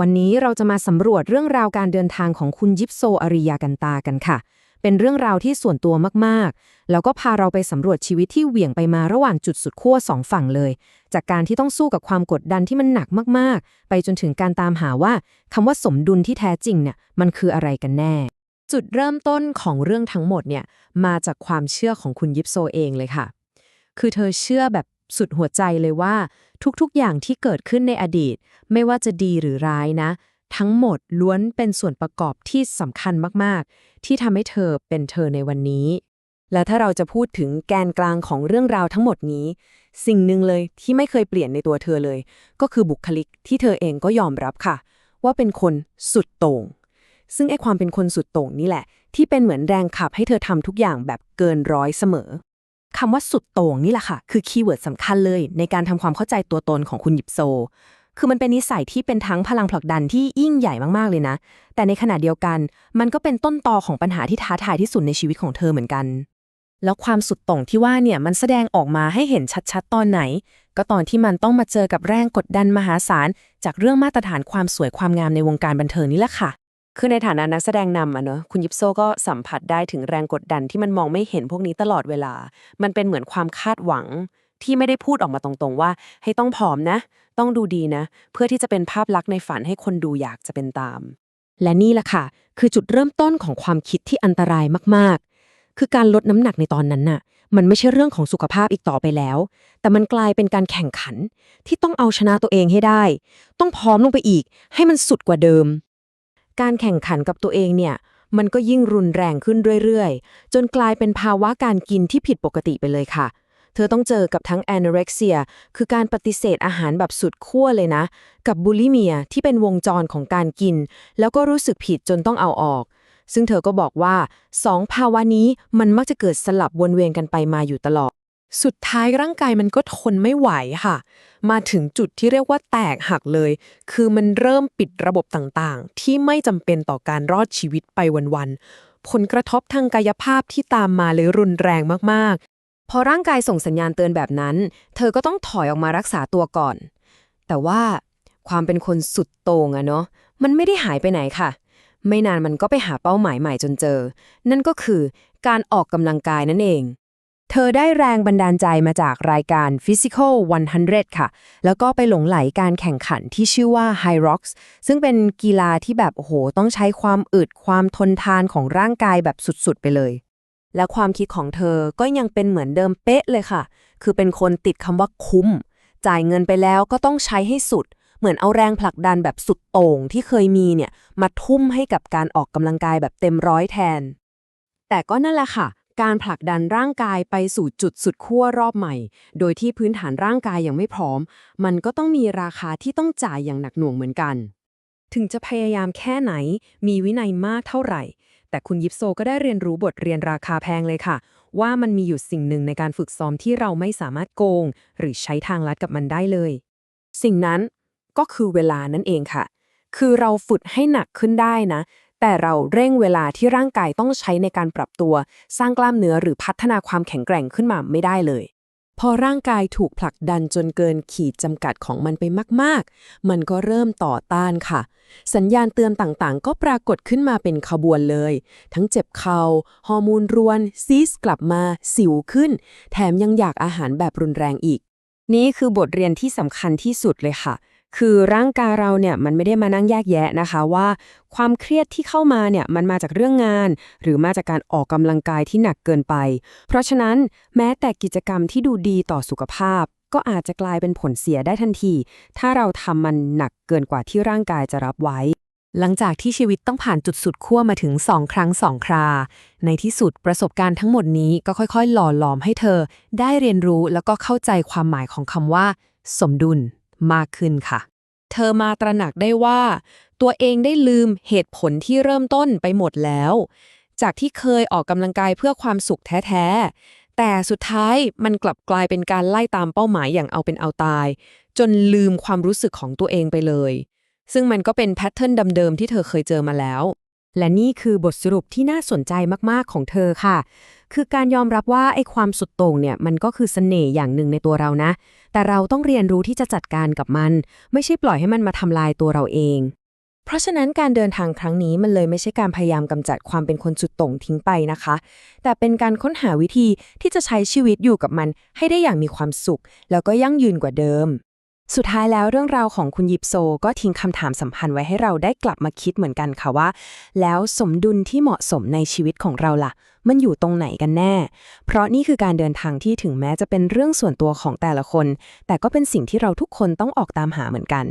วันนี้เราจะมาสำรวจเรื่องราวการเดินทางของคุณยิปโซอาริยากันตากันค่ะ เป็นเรื่องราวที่ส่วนตัวมากๆ แล้วก็พาเราไปสำรวจชีวิตที่เหวี่ยงไปมาระหว่างจุดสุดขั้วสองฝั่งเลย จากการที่ต้องสู้กับความกดดันที่มันหนักมากๆ ไปจนถึงการตามหาว่าคำว่าสมดุลที่แท้จริงเนี่ยมันคืออะไรกันแน่ จุดเริ่มต้นของเรื่องทั้งหมดเนี่ยมาจากความเชื่อของคุณยิปโซเองเลยค่ะ คือเธอเชื่อแบบ สุดหัวใจเลยว่า ทุกๆ อย่างที่เกิดขึ้นในอดีต ไม่ว่าจะดีหรือร้ายนะ ทั้งหมดล้วนเป็นส่วนประกอบที่สำคัญมากๆ ที่ทำให้เธอเป็นเธอในวันนี้ และถ้าเราจะพูดถึงแกนกลางของเรื่องราวทั้งหมดนี้ สิ่งหนึ่งเลยที่ไม่เคยเปลี่ยนในตัวเธอเลย ก็คือบุคลิกที่เธอเองก็ยอมรับค่ะ ว่าเป็นคนสุดโต่งซึ่งไอความเป็นคนสุดโต่งนี่แหละ ที่เป็นเหมือนแรงขับให้เธอทำทุกอย่างแบบเกินร้อยเสมอ คำว่าสุดโต่งนี่แหละค่ะ คือคีย์เวิร์ดสำคัญเลย ในการทำความเข้าใจตัวตนของคุณหยิบโซ คือมันเป็นนิสัยที่เป็นทั้งพลังผลักดันที่ยิ่งใหญ่มากๆเลยนะ แต่ในขณะเดียวกัน มันก็เป็นต้นตอของปัญหาที่ท้าทายที่สุดในชีวิตของเธอเหมือนกัน แล้วความสุดโต่งที่ว่าเนี่ยมันแสดงออกมาให้เห็นชัดๆ ตอนไหน ก็ตอนที่มันต้องมาเจอกับแรงกดดันมหาศาลจากเรื่องมาตรฐานความสวยความงามในวงการบันเทิงนี่แหละค่ะ คือในฐานะนักแสดงนำอะเนอะคุณยิปโซก็สัมผัสได้ถึงแรงกดดันที่มันมองไม่เห็นพวกนี้ตลอดเวลา มันเป็นเหมือนความคาดหวัง ที่ไม่ได้พูดออกมาตรงๆ ว่า ให้ต้องผอมนะ ต้องดูดีนะ เพื่อที่จะเป็นภาพลักษณ์ในฝันให้คนดูอยากจะเป็นตาม และนี่แหละค่ะ คือจุดเริ่มต้นของความคิดที่อันตรายมากๆ คือการลดน้ำหนักในตอนนั้นน่ะ มันไม่ใช่เรื่องของสุขภาพอีกต่อไปแล้ว แต่มันกลายเป็นการแข่งขัน ที่ต้องเอาชนะตัวเองให้ได้ ต้องพร้อมลงไปอีก ให้มันสุดกว่าเดิม การแข่งขันกับตัวเองเนี่ย มันก็ยิ่งรุนแรงขึ้นเรื่อยๆ จนกลายเป็นภาวะการกินที่ผิดปกติไปเลยค่ะ เธอต้องเจอกับทั้ง anorexia คือการปฏิเสธอาหารแบบสุดขั้วเลยนะ กับบูลิเมียที่เป็นวงจรของการกิน แล้วก็รู้สึกผิดจนต้องเอาออก ซึ่งเธอก็บอกว่าสองภาวะนี้มันมักจะเกิดสลับวนเวียนกันไปมาอยู่ตลอด สุดท้ายร่างกายมันก็ทนไม่ไหวค่ะ มาถึงจุดที่เรียกว่าแตกหักเลย คือมันเริ่มปิดระบบต่างๆ ที่ไม่จำเป็นต่อการรอดชีวิตไปวันๆ ผลกระทบทางกายภาพที่ตามมาเลยรุนแรงมากๆ พอร่างกายส่งสัญญาณเตือนแบบนั้น เธอก็ต้องถอยออกมารักษาตัวก่อน แต่ว่าความเป็นคนสุดโต่งอะเนาะ มันไม่ได้หายไปไหนค่ะ ไม่นานมันก็ไปหาเป้าหมายใหม่จนเจอ นั่นก็คือการออกกำลังกายนั่นเอง เธอได้แรงบันดาลใจมาจากรายการ Physical 100 ค่ะ แล้วก็ไปหลงไหลการแข่งขันที่ชื่อว่า High Rocks ซึ่งเป็นกีฬาที่แบบ โอ้โห ต้องใช้ความอึดความทนทานของร่างกายแบบสุดๆ ไปเลย และความคิดของเธอก็ยังเป็นเหมือนเดิมเป๊ะเลยค่ะ คือเป็นคนติดคำว่าคุ้ม จ่ายเงินไปแล้วก็ต้องใช้ให้สุด เหมือนเอาแรงผลักดันแบบสุดโต่งที่เคยมีเนี่ยมาทุ่มให้กับการออกกำลังกายแบบเต็มร้อยแทน แต่ก็นั่นแหละค่ะ การผลักดันร่างกายไปสู่จุดสุดขั้วรอบใหม่ โดยที่พื้นฐานร่างกายยังไม่พร้อม มันก็ต้องมีราคาที่ต้องจ่ายอย่างหนักหน่วงเหมือนกัน ถึงจะพยายามแค่ไหน มีวินัยมากเท่าไหร่ แต่คุณยิปโซก็ได้เรียนรู้บทเรียนราคาแพงเลยค่ะ ว่ามันมีอยู่สิ่งหนึ่งในการฝึกซ้อมที่เราไม่สามารถโกง หรือใช้ทางลัดกับมันได้เลย สิ่งนั้นก็คือเวลานั่นเองค่ะ คือเราฝึกให้หนักขึ้นได้นะ แต่เราเร่งเวลาที่ร่างกายต้องใช้ในการปรับตัว สร้างกล้ามเนื้อหรือพัฒนาความแข็งแกร่งขึ้นมาไม่ได้เลย พอร่างกายถูกผลักดันจนเกินขีดจำกัดของมันไปมาก ๆ มันก็เริ่มต่อต้านค่ะ สัญญาณเตือนต่างๆ ก็ปรากฏขึ้นมาเป็นขบวนเลย ทั้งเจ็บเขา่าฮอร์โมนรวน ซีสกลับมาสิวขึ้น แถมยังอยากอาหารแบบรุนแรงอีก นี่คือบทเรียนที่สำคัญที่สุดเลยค่ะ คือร่างกายเราเนี่ยมันไม่ได้มานั่งแยกแยะนะคะว่า ความเครียดที่เข้ามาเนี่ยมันมาจากเรื่องงาน หรือมาจากการออกกำลังกายที่หนักเกินไป เพราะฉะนั้นแม้แต่กิจกรรมที่ดูดีต่อสุขภาพ ก็อาจจะกลายเป็นผลเสียได้ทันที ถ้าเราทำมันหนักเกินกว่าที่ร่างกายจะรับไว้ หลังจากที่ชีวิตต้องผ่านจุดสุดขั้วมาถึง2ครั้ง2ครา ในที่สุดประสบการณ์ทั้งหมดนี้ก็ค่อยๆ หล่อหลอมให้เธอ ได้เรียนรู้แล้วก็เข้าใจความหมายของคำว่า สมดุล มากขึ้นค่ะ เธอมาตระหนักได้ว่า ตัวเองได้ลืมเหตุผลที่เริ่มต้นไปหมดแล้ว จากที่เคยออกกำลังกายเพื่อความสุขแท้ๆ แต่สุดท้ายมันกลับกลายเป็นการไล่ตามเป้าหมายอย่างเอาเป็นเอาตาย จนลืมความรู้สึกของตัวเองไปเลย ซึ่งมันก็เป็นแพทเทิร์นเดิมๆที่เธอเคยเจอมาแล้ว และนี่คือบทสรุปที่น่าสนใจมากๆของเธอค่ะ คือการยอมรับว่าไอ้ความสุดโต่งเนี่ยมันก็คือเสน่ห์อย่างหนึ่งในตัวเรานะ แต่เราต้องเรียนรู้ที่จะจัดการกับมัน ไม่ใช่ปล่อยให้มันมาทำลายตัวเราเอง เพราะฉะนั้นการเดินทางครั้งนี้มันเลยไม่ใช่การพยายามกำจัดความเป็นคนสุดโต่งทิ้งไปนะคะ แต่เป็นการค้นหาวิธีที่จะใช้ชีวิตอยู่กับมันให้ได้อย่างมีความสุข แล้วก็ยั่งยืนกว่าเดิม สุดท้ายแล้วเรื่องราวของคุณยิปโซก็ทิ้งคำถามสำคัญไว้ให้เราได้กลับมาคิดเหมือนกันค่ะว่า แล้วสมดุลที่เหมาะสมในชีวิตของเราล่ะ มันอยู่ตรงไหนกันแน่ เพราะนี่คือการเดินทางที่ถึงแม้จะเป็นเรื่องส่วนตัวของแต่ละคน แต่ก็เป็นสิ่งที่เราทุกคนต้องออกตามหาเหมือนกัน